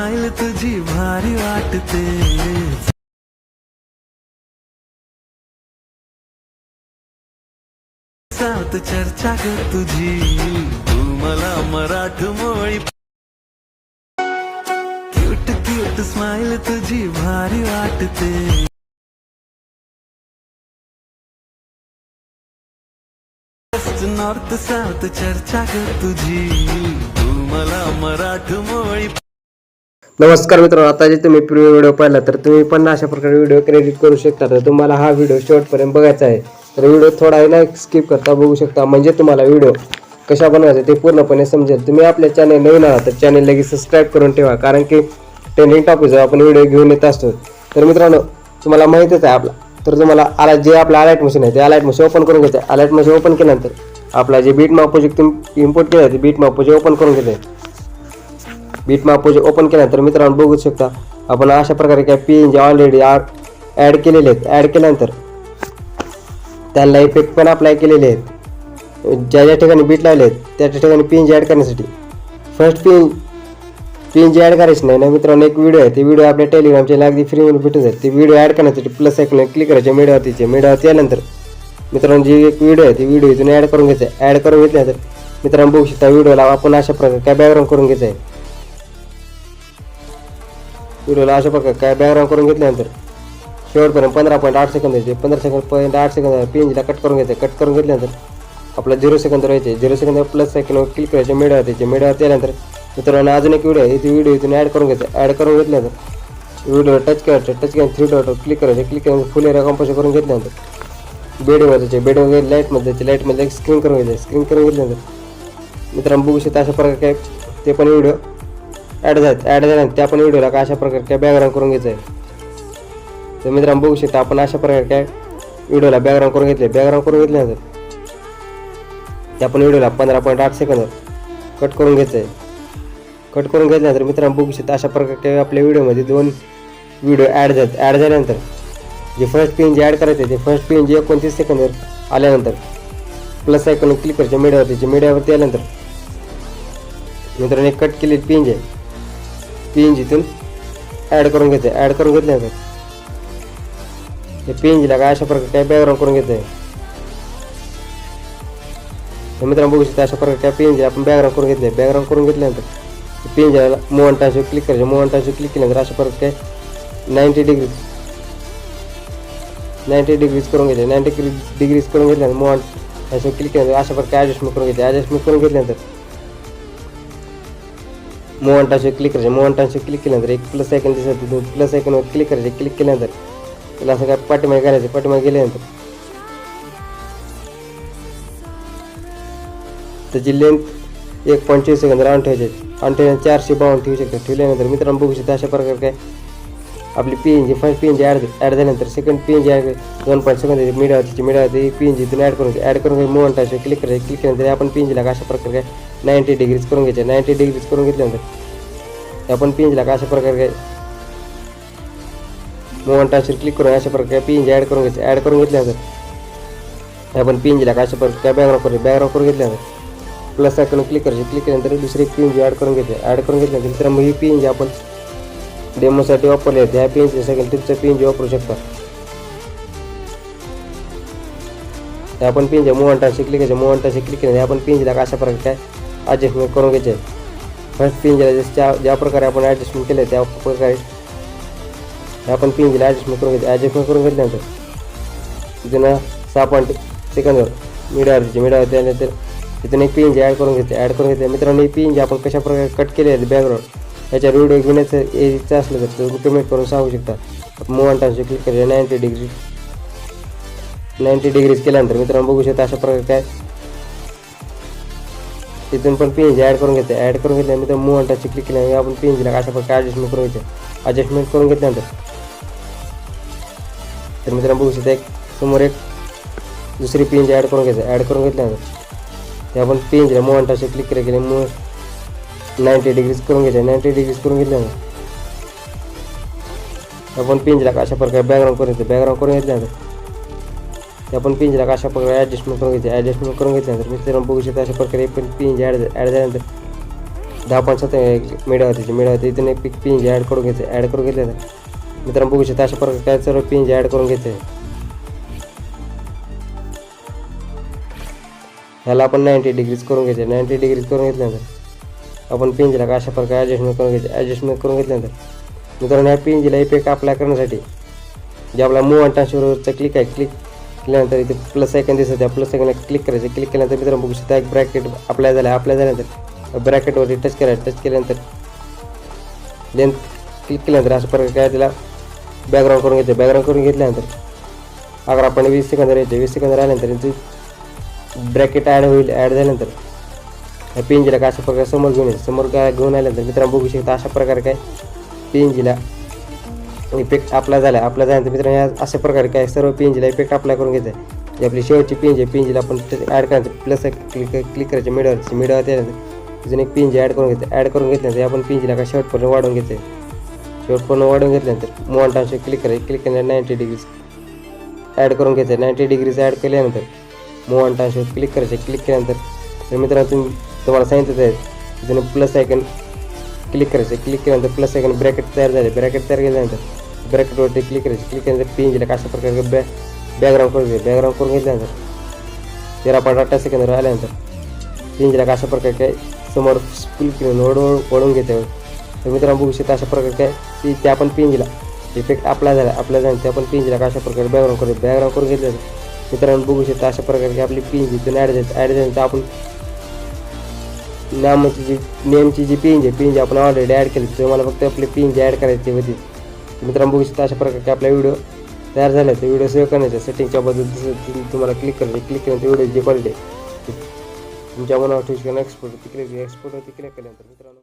Smile तुझी भारी वाटते. सात चर्चा कर तुझी. तू मला मराठमोळी क्यूट क्यूट स्माइल तुझी भारी वाटते. नॉर्थ साऊथ चर्चा कर तुझी. तू मला मराठमोळी नमस्कार मित्रांनो आता जे तुम्ही प्रिव्ह्यू व्हिडिओ पाहिला तर तुम्ही पण अशा प्रकारे व्हिडिओ क्रेडिट करू शकता. तर तुम्हाला हा व्हिडिओ शेवटपर्यंत बघायचा आहे. तर व्हिडिओ थोडा आहे ना स्किप करता बघू शकता. म्हणजे तुम्हाला व्हिडिओ कशा बनवायचा ते पूर्णपणे समजेल. तुम्ही आपल्या चॅनल नवीन आहात तर चॅनल लगेच सबस्क्राईब करून ठेवा कारण की ट्रेंडिंग टॉपिक आपण व्हिडिओ घेऊन येत असतो तर मित्रांनो तुम्हाला माहितीच आहे आपला. तर तुम्हाला आला जे आपलं अलाइट मशीन आहे ते अलाइट मशीन ओपन करून घ्यायचं अलाइट मशीन ओपन केल्यानंतर आपला जे बीट माप प्रोजेक्ट इम्पोर्ट केलं आहे ते बीट माप ओपन करून घ्यायचं बीट माप ओपन केल्यानंतर मित्रांनो बघू शकता आपण अशा प्रकारे काय P N G already add केलेले आहेत. ॲड केल्यानंतर त्यांना इफेक्ट पण अप्लाय केलेले आहेत. ज्या ज्या ठिकाणी बीट लावले आहेत त्या त्या ठिकाणी पी एन जी ॲड करण्यासाठी. First P N P N G add करायची नाही ना मित्रांनो एक व्हिडिओ आहे. ते व्हिडिओ आपल्या टेलिग्रामच्या अगदी फ्रीमध्ये भेटून जाईल. ते व्हिडिओ ॲड करण्यासाठी प्लस ऐकून क्लिक करायचे मीडियावरतीचे मीडियावरती आल्यानंतर मित्रांनो जी एक व्हिडिओ आहे ती व्हिडिओ इथून ॲड करून घ्यायचा आहे. ॲड करून घेतल्यानंतर मित्रांनो बघू शकता व्हिडिओला आपण अशा प्रकारे काय बॅकग्राऊंड करून घ्यायचं आहे. व्हिडिओला अशा प्रकारे काय बॅकग्राऊंड करून घेतल्यानंतर शेवटपर्यंत पंधरा पॉईंट आठ सेकंद द्यायचे. पंधरा सेकंद पॉईंट आठ सेकंद पी एनजीला कट करून घ्यायचं कट करून घेतल्यानंतर आपला झिरो सेकंद राहायचे. Zero second plus second click करायचे. मिडिया द्यायचे. मिडिया त्यानंतर मित्रांनो अजून एक व्हिडिओ आहे. ती व्हिडिओ इथून ॲड करून घ्यायचं ॲड करून घेतल्यानंतर व्हिडिओ टच करायचं. टच करून थ्री डॉट क्लिक करायचं. क्लिक करून फुल एरिया कंपोज करून घेतल्यानंतर बेडवर जायचे. बेडवर लाईटमध्ये जायचे. लाईटमध्ये स्क्रीन करून घ्यायचं स्क्रीन करून घेतल्यानंतर मित्रांनो बघू शकता अशा प्रकारे काय ते पण व्हिडिओ ॲड झाले ॲड झाल्यानंतर त्या पण व्हिडिओला काय अशा प्रकारे काय बॅकग्राऊंड करून घ्यायचं आहे तर मित्रांनो बघू शकता आपण अशा प्रकारे काय व्हिडिओला बॅकग्राऊंड करून घेतले बॅकग्राऊंड करून घेतल्यानंतर त्या पण व्हिडिओला पंधरा पॉईंट आठ सेकंद कट करून घ्यायचं आहे कट करून घेतल्यानंतर मित्रांनो बघू शकता अशा प्रकारे काय आपल्या व्हिडिओमध्ये दोन व्हिडिओ ॲड झाले. ॲड झाल्यानंतर जे फर्स्ट पेन जे ॲड करायचे ते फर्स्ट पेन जे एकोणतीस सेकंदवर आल्यानंतर प्लस आयकॉन क्लिक करायचे मीडियावरती मीडियावरती आल्यानंतर मित्रांनो एक कट केली पिंज पी एन इथून ॲड करून घेते. ॲड करून घेतल्यानंतर हे जीला काय अशा प्रकारे काय बॅकग्राऊंड करून घेते आहे तर मित्रांनो बघू शकता अशा प्रकारे काय पिंज आपण बॅकग्राऊंड करून घेतले बॅकग्राऊंड करून घेतल्यानंतर पिंजला मोहन टाशो क्लिक करायचे. मोहन टाशो क्लिक केल्यानंतर अशा प्रकारे काय? नाईन्टी डिग्री नाईन्टी डिग्रीज करून घेतले नाईन्टी डिग्रीज करून घेतल्यानंतर मोहन टाशो क्लिक केल्यानंतर अशा प्रकारे ॲडजस्टमेंट करून घेतले ॲडजस्टमेंट करून घेतल्यानंतर मोहन टाशो क्लिक करायचे. मोहन टाशो क्लिक केल्यानंतर एक प्लस आयकन दिसत तिथून प्लस आयकनवर क्लिक करायचे. क्लिक केल्यानंतर त्याला असं काय पाठीमागे करायचं पाठीमागे गेल्यानंतर त्याची लेंथ एक पॉईंट चोवीस सेकंद राऊंड ठेवायचे. आणि ठेवल्यानंतर चारशे बावन्न ठेवू शकतो. ठेवल्यानंतर मित्रांनो बघू शकता अशा प्रकारे काय आपली P N G first P N G add add झाल्यानंतर second P N G add दोन पॉईंट सेकंद मीडिया होती पी एन जी इथून ॲड करून ॲड करून मोहन टाशो क्लिक करायचे क्लिक केल्यानंतर आपण पी एन जीला अशा प्रकारे काय नाईन्टी डिग्रीज करून घ्यायचे नाईन्टी डिग्रीज करून घेतल्यानंतर आपण पी एन जीला अशा प्रकारे काय मोहन टाशर क्लिक करून अशा प्रकारे पी एन जी ॲड करून घ्यायचं ॲड करून घेतल्यानंतर आपण पी एन जीला अशा प्रकारे काय बॅकग्राऊंड करू बॅकग्राऊंड करून घेतल्यानंतर प्लस आयकॉन क्लिक करायचे क्लिक केल्यानंतर दुसरी पी एन जी ॲड करून घेते ॲड करून घेतल्यानंतर मग ही पी एन जी आपण डेमोसाठी वापरले आहेत. ह्या पी एन जी तुमचं पी एन जी वापरू शकता. हे आपण पी एन जी मोहन टाशी क्लिक केलं मोहन आपण पी एन जीला अशा प्रकारे काय ॲडजस्टमेंट करून घ्यायचे? फर्स्ट पी एन जीला ज्या ज्या प्रकारे आपण ॲडजस्टमेंट केलं त्या प्रकारे आपण पी एन जीला ॲडजस्टमेंट करून घ्यायचे. ॲडजस्टमेंट करून घेतल्यानंतर तिथून सहा पॉईंट सेकंदवर मीडियावरती मिडावर आल्यानंतर तिथून एक पी ॲड करून घेते ॲड करून घेते मित्रांनो ही जी आपण कशा प्रकारे कट केले आहेत बॅकग्राऊंड याच्या व्हिडिओ घेण्याचं यायचं असलं तर तुम्ही कमेंट करून सांगू शकता. मोहन टानचे क्लिक करायचे नाईन्टी डिग्री नाईन्टी डिग्रीज केल्यानंतर मित्रांनो बघू शकता अशा प्रकारे काय. तिथून पण पी ॲड करून घेते ॲड करून घेतल्या मित्रांनो मोहन टानचे क्लिक केल्यानंतर आपण पी एनजीला अशा प्रकारे ॲडजस्टमेंट करून घेते ॲडजस्टमेंट करून घेतल्यानंतर तर मित्रांनो बघू शकता एक समोर एक दुसरी पी ॲड करून घ्यायचं ॲड करून घेतल्यानंतर ते आपण पेंजला मोहन टाशे क्लिक केले गेले मग नाईन्टी डिग्रीज करून घ्यायचे नाईन्टी डिग्रीज करून घेतल्यानंतर आपण पिंजला अशा प्रकारे बॅकग्राऊंड करून घेतो बॅकग्राऊंड करून घेतल्यानंतर आपण पिंजला अशा प्रकारे ॲडजस्टमेंट करून घ्यायचे ॲडजस्टमेंट करून घेतल्यानंतर मित्रांनो बघू शकता अशा प्रकारे पण पिंज ॲड ॲड झाल्यानंतर दहा पण सात मिडिया होती इथून एक पिंज ॲड करून घ्यायचं ॲड करून घेतल्यानंतर तर मित्रांनो बघू शकता अशा प्रकारे काय सर्व पिंज ॲड करून घ्यायचं ह्याला आपण नाईंटी डिग्रीज करून घ्यायचे नाईंटी डिग्रीज करून घेतल्यानंतर आपण पिंजला का अशा प्रकारे ॲडजस्टमेंट करून घ्यायचे ॲडजस्टमेंट करून घेतल्यानंतर मित्रांनो ह्या जीला इफेक्ट अप्लाय करण्यासाठी जे आपला मूव अँड ट्रान्सफरवरचं क्लिक आहे क्लिक केल्यानंतर इथे प्लस आयकन दिसत त्या प्लस आयकनला क्लिक करायचं. क्लिक केल्यानंतर मित्रांनो बघू शकता एक ब्रॅकेट अप्लाय झाला अप्लाय झाल्यानंतर ब्रॅकेटवरती टच करायचं टच केल्यानंतर लेंथ क्लिक केल्यानंतर अशा प्रकारे काय त्याला बॅकग्राऊंड करून घ्यायचं बॅकग्राऊंड करून घेतल्यानंतर अगर आपण वीस सेकंद राहायचे वीस सेकंद राहिल्यानंतर ब्रॅकेट ॲड होईल. ॲड झाल्यानंतर ह्या पेंजीला काय अशा प्रकारे समोर घेऊन येईल समोर काय घेऊन आल्यानंतर मित्रांनो बघू शकता अशा प्रकारे काय पिंजीला इफेक्ट अप्लाय झाला. अप्लाय झाल्यानंतर मित्रांनो अशा प्रकारे काय सर्व पिंजीला इफेक्ट अप्लाय करून घ्यायचं जी आपली शेवटची पिंज आहे पेंजीला आपण ॲड करायचं. प्लस क्लिक क्लिक करायचे मिडवरची मिडवर त्यानंतर तिथून एक पिंजी ॲड करून घ्यायचं ॲड करून घेतल्यानंतर आपण पिंजीला काय शेवटपर्यंत वाढवून घ्यायचं शेवटपर्यंत वाढवून घेतल्यानंतर मोहन क्लिक करायचं. क्लिक केल्यानंतर नाईंटी डिग्रीज ॲड करून घ्यायचं नाईंटी डिग्रीज ॲड केल्यानंतर मूव क्लिक करायचे. क्लिक केल्यानंतर तर मित्रांनो तुम्ही तुम्हाला सांगितलं आहे तिथून प्लस आयकन क्लिक करायचं. क्लिक केल्यानंतर प्लस आयकन ब्रॅकेट तयार झाले. ब्रॅकेट तयार केल्यानंतर ब्रॅकेटवरती क्लिक करायचं. क्लिक केल्यानंतर पिंजला अशा प्रकारे बॅ बॅकग्राऊंड करून घ्यायचं बॅकग्राऊंड करून घेतल्यानंतर तेरा पाठ अठरा सेकंदवर आल्यानंतर पिंजला अशा प्रकारे काय समोर स्पिल करून ओढून ओढून घेते. तर मित्रांनो बघू शकता अशा प्रकारे काय ती ते आपण पिंजला इफेक्ट अप्लाय झाला. अप्लाय झाला ते आपण पिंजला अशा प्रकारे बॅकग्राऊंड करू बॅकग्राऊंड करून घेतलं मित्रांनो बघू शकता अशा प्रकारे आपली पिंज तिथून ॲड झाली. ॲड झाल्यानंतर आपण नामाची जी नेमची जी पिंज आहे जी आपण ऑलरेडी ॲड केली. तर तुम्हाला फक्त आपली जी ॲड करायची होती. मित्रांनो बघू शकता अशा प्रकारे आपला व्हिडिओ तयार झाला. तर व्हिडिओ सेव्ह करण्याच्या सेटिंगच्या बद्दल तुम्हाला क्लिक करायचं क्लिक केल्यानंतर व्हिडिओची क्वालिटी तुमच्या मनावर ठेवू शकता. एक्सपोर्ट तिकडे एक्सपोर्ट क्लिक केल्यानंतर मित्रांनो.